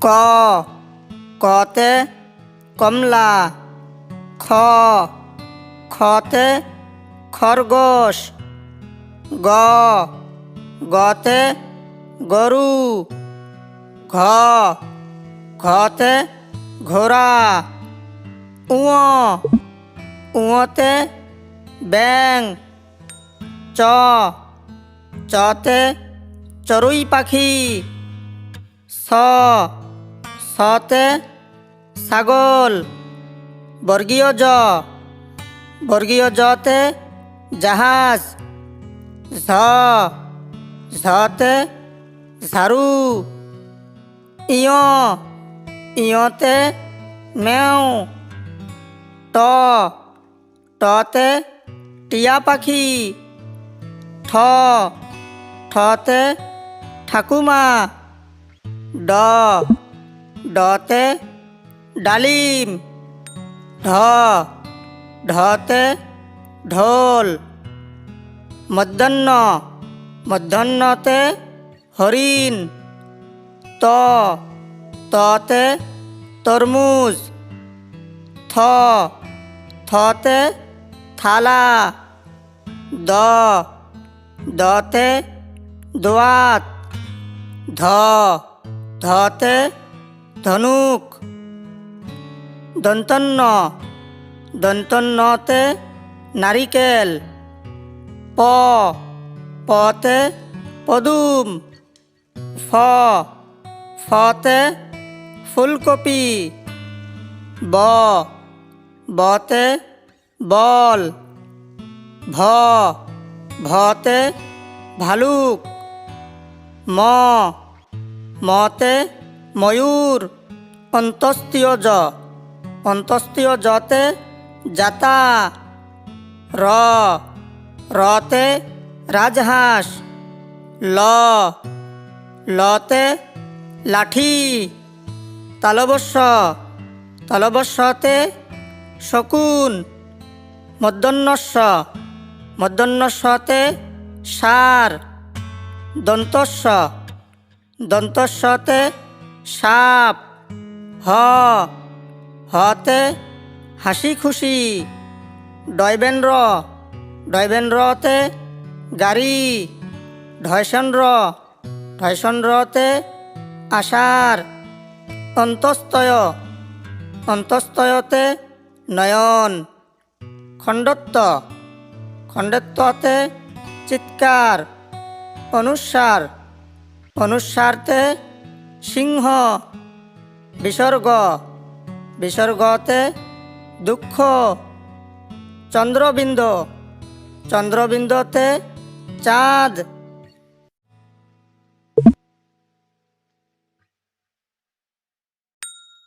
ক, কতে কমলা, খ, খতে খরগোশ, গ, গতে গরু, ঘ, ঘতে ঘোড়া, উঁ, উঁতে ব্যাং চ, চতে চড়ুই পাখি, স সতে ছাগল বর্গীয় জ বর্গীয় জতে জাহাজ ঝ ঝতে ঝাড়ু ইয় ইয়তে মেও ট টতে টিয়া পাখি ঠ ঠতে ঠাকুমা ড ढोते डालीम, ढ, ढते ढोल मध्यान्ह ते हरिण त, तो, तते तरमूज, थ, थते थाला, द, दते द्वात ध, धते ধনুক। দন্তন্য দন্তন্যতে নারিকেল। প। পতে পদুম। ফ। ফতে ফুলকপি। ব। বতে বল। ভ। ভতে ভালুক। ম। মতে ময়ূর অন্তস্তীয় জ। অন্তস্তীয় জতে জাতা, র। রতে রাজহাঁস, ল। লতে লাঠি, তালবস্য। তালবস্যতে শকুন মধ্যাহ্নস্য মধ্যাহ্নস্যতে সার, দন্তস্য। দন্তস্যতে সাপ, হ, হতে হাসি খুশি ডয়বেন্দ্র, ডয়বেন্দ্রতে গাড়ি ঢয়সন্দ্র ঢয়সন্দ্রতে আষাঢ় অন্তস্তয় অন্তস্তয়তে নয়ন, খণ্ডত্ব, খণ্ডত্বতে চিৎকার অনুস্বার অনুস্বারতে সিংহ বিসর্গ বিসর্গতে দুঃখ চন্দ্রবিন্দু চন্দ্রবিন্দুতে চাঁদ